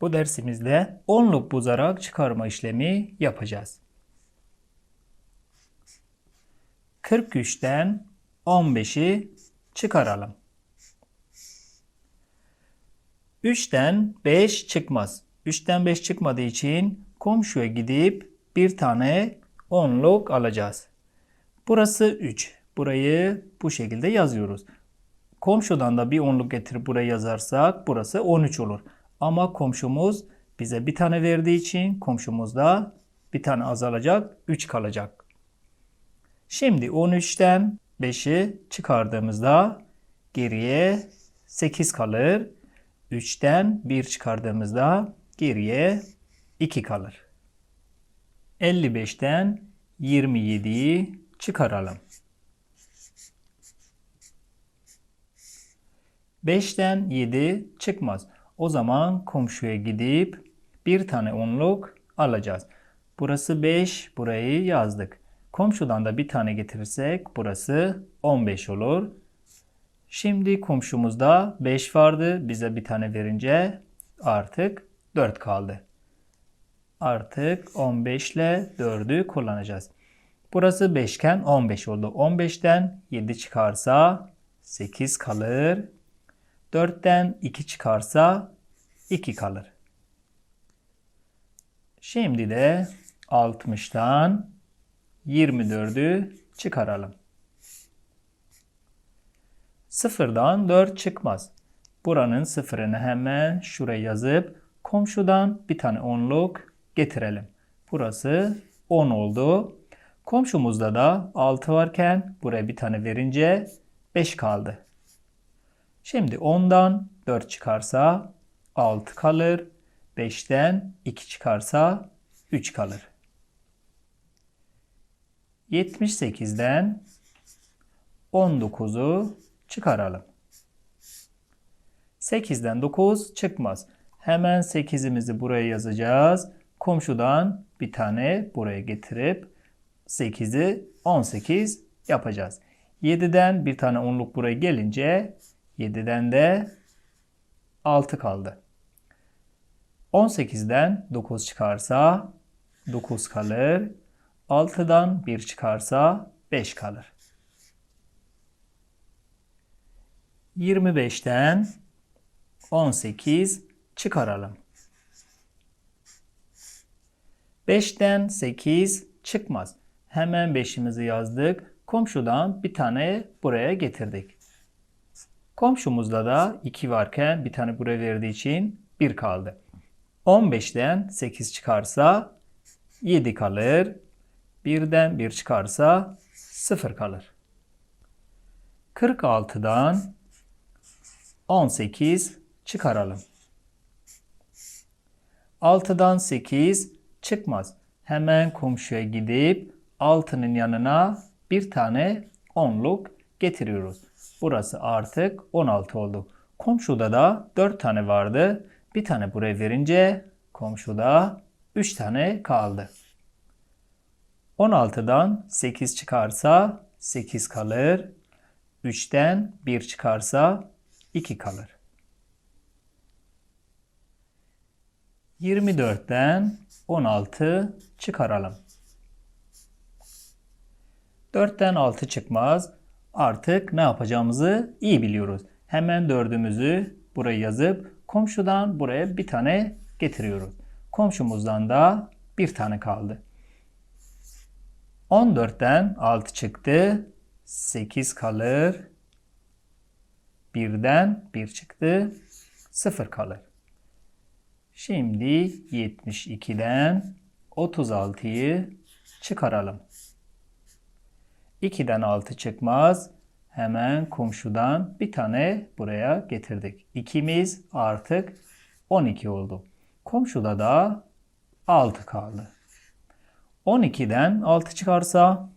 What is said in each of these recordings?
Bu dersimizde onluk bozarak çıkarma işlemi yapacağız. 43'ten 15'i çıkaralım. 3'ten 5 çıkmaz. 3'ten 5 çıkmadığı için komşuya gidip bir tane onluk alacağız. Burası 3. Burayı bu şekilde yazıyoruz. Komşudan da bir onluk getirip buraya yazarsak burası 13 olur. Ama komşumuz bize bir tane verdiği için komşumuzda bir tane azalacak, 3 kalacak. Şimdi 13'ten 5'i çıkardığımızda geriye 8 kalır. 3'ten 1 çıkardığımızda geriye 2 kalır. 55'ten 27'yi çıkaralım. 5'ten 7 çıkmaz. O zaman komşuya gidip bir tane onluk alacağız. Burası 5, burayı yazdık. Komşudan da bir tane getirirsek burası 15 olur. Şimdi komşumuzda 5 vardı. Bize bir tane verince artık 4 kaldı. Artık 15 ile 4'ü kullanacağız. Burası 5 iken 15 oldu. 15'ten 7 çıkarsa 8 kalır. 4'ten 2 çıkarsa 2 kalır. Şimdi de 60'tan 24'ü çıkaralım. Sıfırdan 4 çıkmaz. Buranın sıfırını hemen şuraya yazıp komşudan bir tane onluk getirelim. Burası 10 oldu. Komşumuzda da 6 varken buraya bir tane verince 5 kaldı. Şimdi 10'dan 4 çıkarsa 6 kalır. 5'ten 2 çıkarsa 3 kalır. 78'den 19'u çıkaralım. 8'den 9 çıkmaz. Hemen 8'imizi buraya yazacağız. Komşudan bir tane buraya getirip 8'i 18 yapacağız. 7'den bir tane onluk buraya gelince 7'den de 6 kaldı. 18'den 9 çıkarsa 9 kalır. 6'dan 1 çıkarsa 5 kalır. 25'ten 18 çıkaralım. 5'ten 8 çıkmaz. Hemen 5'imizi yazdık. Komşudan bir tane buraya getirdik. Komşumuzda da 2 varken bir tane buraya verdiği için 1 kaldı. 15'ten 8 çıkarsa 7 kalır. 1'den 1 çıkarsa 0 kalır. 46'dan 18 çıkaralım. 6'dan 8 çıkmaz. Hemen komşuya gidip 6'nın yanına bir tane onluk getiriyoruz. Burası artık 16 oldu. Komşuda da 4 tane vardı. Bir tane buraya verince komşuda 3 tane kaldı. 16'dan 8 çıkarsa 8 kalır. 3'ten 1 çıkarsa 2 kalır. 24'ten 16 çıkaralım. 4'ten 6 çıkmaz. Artık ne yapacağımızı iyi biliyoruz. Hemen dördümüzü buraya yazıp komşudan buraya bir tane getiriyoruz. Komşumuzdan da bir tane kaldı. 14'ten 6 çıktı. 8 kalır. 1'den 1 çıktı. 0 kalır. Şimdi 72'den 36'yı çıkaralım. 2'den 6 çıkmaz. Hemen komşudan bir tane buraya getirdik. İkimiz artık 12 oldu. Komşuda da 6 kaldı. 12'den 6 çıkarsa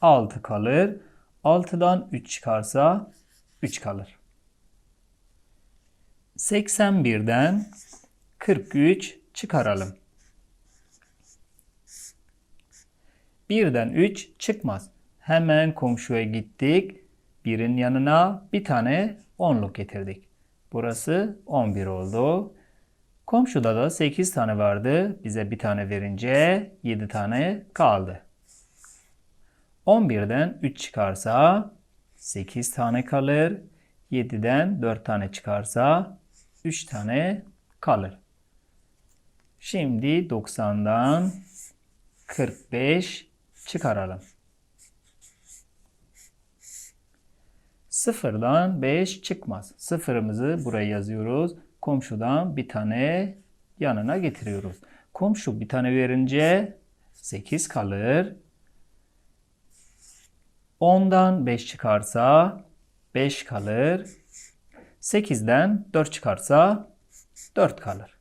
6 kalır. 6'dan 3 çıkarsa 3 kalır. 81'den 43 çıkaralım. 1'den 3 çıkmaz. Hemen komşuya gittik. Birin yanına bir tane onluk getirdik. Burası 11 oldu. Komşuda da 8 tane vardı. Bize bir tane verince 7 tane kaldı. 11'den 3 çıkarsa 8 tane kalır. 7'den 4 tane çıkarsa 3 tane kalır. Şimdi 90'dan 45 çıkaralım. Sıfırdan 5 çıkmaz. Sıfırımızı buraya yazıyoruz. Komşudan bir tane yanına getiriyoruz. Komşu bir tane verince 8 kalır. 10'dan 5 çıkarsa 5 kalır. 8'den 4 çıkarsa 4 kalır.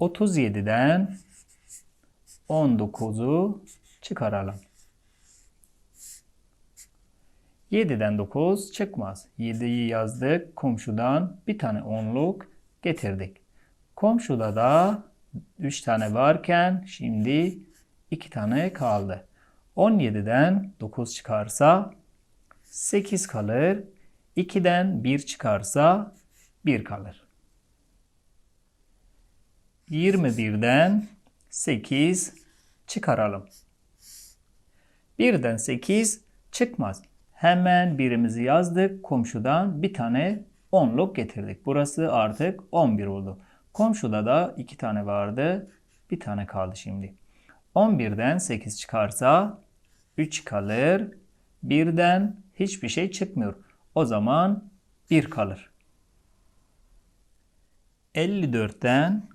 37'den 19'u çıkaralım. 7'den 9 çıkmaz. 7'yi yazdık. Komşudan bir tane onluk getirdik. Komşuda da 3 tane varken şimdi 2 tane kaldı. 17'den 9 çıkarsa 8 kalır. 2'den 1 çıkarsa 1 kalır. 21'den 8 çıkaralım. 1'den 8 çıkmaz. Hemen birimizi yazdık. Komşudan bir tane onluk getirdik. Burası artık 11 oldu. Komşuda da 2 tane vardı. Bir tane kaldı şimdi. 11'den 8 çıkarsa 3 kalır. 1'den hiçbir şey çıkmıyor. O zaman 1 kalır. 54'ten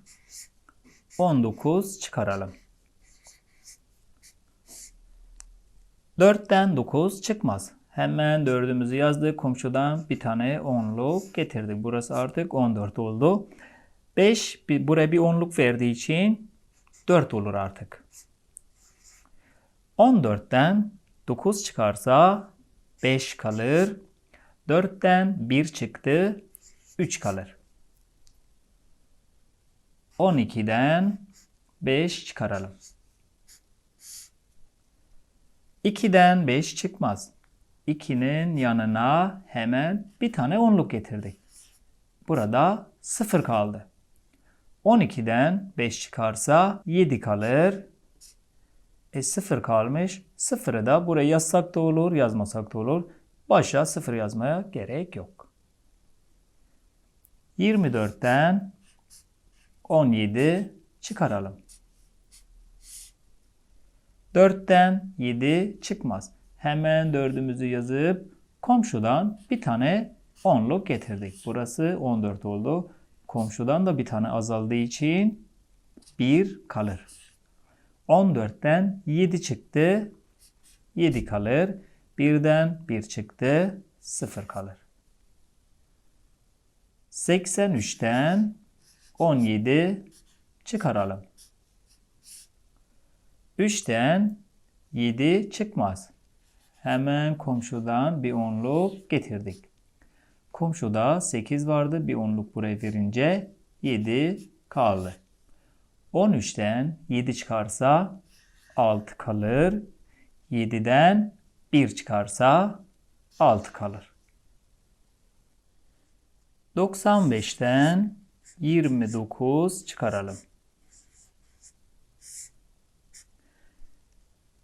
19 çıkaralım. 4'ten 9 çıkmaz. Hemen dördümüzü yazdık. Komşudan bir tane onluk getirdik. Burası artık 14 oldu. 5 bir, buraya bir onluk verdiği için 4 olur artık. 14'ten 9 çıkarsa 5 kalır. 4'ten 1 çıktı. 3 kalır. 12'den 5 çıkaralım. 2'den 5 çıkmaz. 2'nin yanına hemen bir tane onluk getirdik. Burada 0 kaldı. 12'den 5 çıkarsa 7 kalır. E 0 kalmış. 0'ı da buraya yazsak da olur, yazmasak da olur. Başa 0 yazmaya gerek yok. 24'ten 17 çıkaralım. 4'ten 7 çıkmaz. Hemen dördümüzü yazıp komşudan bir tane onluk getirdik. Burası 14 oldu. Komşudan da bir tane azaldığı için 1 kalır. 14'ten 7 çıktı. 7 kalır. 1'den 1 çıktı. 0 kalır. 83'ten 17 çıkaralım. 3'ten 7 çıkmaz. Hemen komşudan bir onluk getirdik. Komşuda 8 vardı. Bir onluk buraya verince 7 kaldı. 13'ten 7 çıkarsa 6 kalır. 7'den 1 çıkarsa 6 kalır. 95'ten 29 çıkaralım.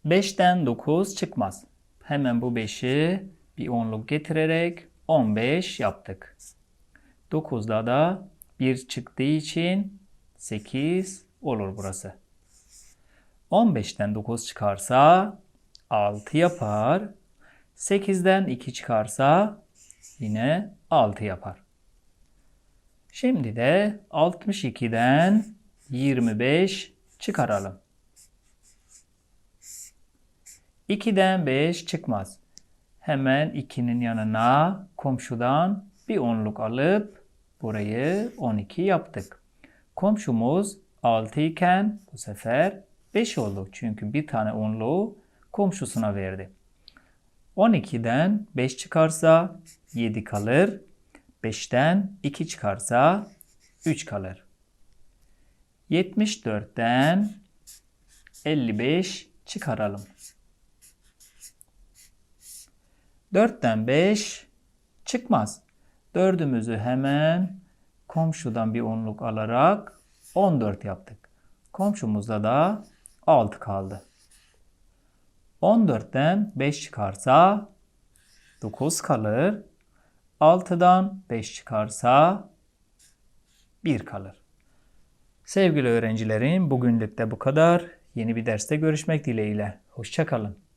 5'ten 9 çıkmaz. Hemen bu 5'i bir onluk getirerek 15 yaptık. 9'da da 1 çıktığı için 8 olur burası. 15'ten 9 çıkarsa 6 yapar. 8'den 2 çıkarsa yine 6 yapar. Şimdi de 62'den 25 çıkaralım. 2'den 5 çıkmaz. Hemen 2'nin yanına komşudan bir onluk alıp burayı 12 yaptık. Komşumuz 6 iken bu sefer 5 oldu. Çünkü bir tane onluğu komşusuna verdi. 12'den 5 çıkarsa 7 kalır. 5'ten 2 çıkarsa 3 kalır. 74'ten 55 çıkaralım. 4'ten 5 çıkmaz. Dördümüzü hemen Komşudan bir onluk alarak 14 yaptık. Komşumuzda da 6 kaldı. 14'ten 5 çıkarsa 9 kalır. 6'dan 5 çıkarsa 1 kalır. Sevgili öğrencilerim bugünlük de bu kadar. Yeni bir derste görüşmek dileğiyle. Hoşçakalın.